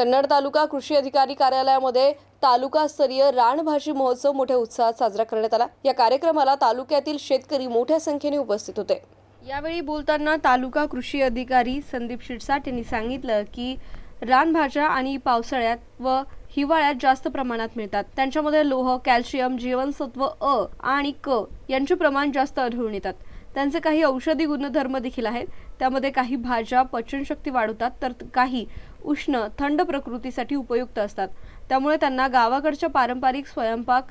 कन्नड तालुका कृषी अधिकारी कार्यालयामध्ये तालुकास्तरीय रानभाजी महोत्सव मोठ्या उत्साहात साजरा करण्यात आला. या कार्यक्रमाला तालुक्यातील शेतकरी मोठ्या संख्येने उपस्थित होते. यावेळी बोलताना तालुका कृषी अधिकारी संदीप शिरसाट यांनी सांगितलं की रानभाज्या आणि पावसाळ्यात व हिवाळ्यात जास्त प्रमाणात मिळतात. त्यांच्यामध्ये लोह कॅल्शियम जीवनसत्व अ आणि क यांचे प्रमाण जास्त आढळून येतात. त्यांचे काही औषधी गुणधर्म देखील आहेत. त्यामध्ये काही भाज्या पचनशक्ती वाढवतात तर काही उष्ण थंड प्रकृतीसाठी उपयुक्त असतात. त्यामुळे त्यांना गावाकडच्या पारंपरिक स्वयंपाक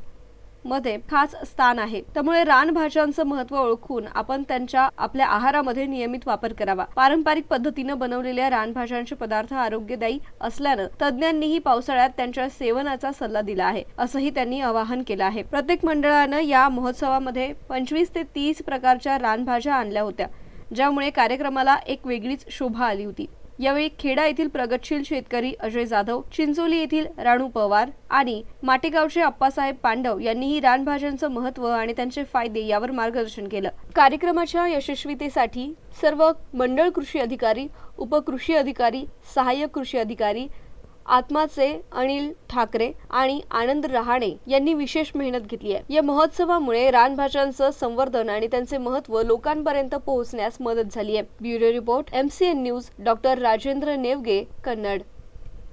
मध्ये खास स्थान आहे. त्यामुळे रानभाज्यांचं महत्त्व ओळखून आपण त्यांच्या आपल्या आहारामध्ये नियमित वापर करावा. पारंपरिक पद्धतीनं बनवलेल्या रानभाज्यांचे पदार्थ आरोग्यदायी असल्यानं तज्ज्ञांनीही पावसाळ्यात त्यांच्या सेवनाचा सल्ला दिला आहे असंही त्यांनी आवाहन केलं आहे. प्रत्येक मंडळानं या महोत्सवामध्ये पंचवीस ते तीस प्रकारच्या रानभाज्या आणल्या होत्या ज्यामुळे कार्यक्रमाला एक वेगळीच शोभा आली होती. यावेळी खेडा येथील प्रगतशील शेतकरी अजय जाधव चिंचोली येथील राणू पवार आणि माटेगावचे अप्पासाहेब पांडव यांनीही रानभाज्यांचं महत्त्व आणि त्यांचे फायदे यावर मार्गदर्शन केलं. कार्यक्रमाच्या यशस्वीतेसाठी सर्व मंडळ कृषी अधिकारी उपकृषी अधिकारी सहाय्यक कृषी अधिकारी आत्माचे अनिल ठाकरे आणि आनंद रहाणे यांनी विशेष मेहनत घेतली आहे. या महोत्सवामुळे रानभाज्यांचं संवर्धन आणि त्यांचे महत्त्व लोकांपर्यंत पोहोचण्यास मदत झाली आहे. Bureau report MCN news doctor Rajendra Nevge Kannad.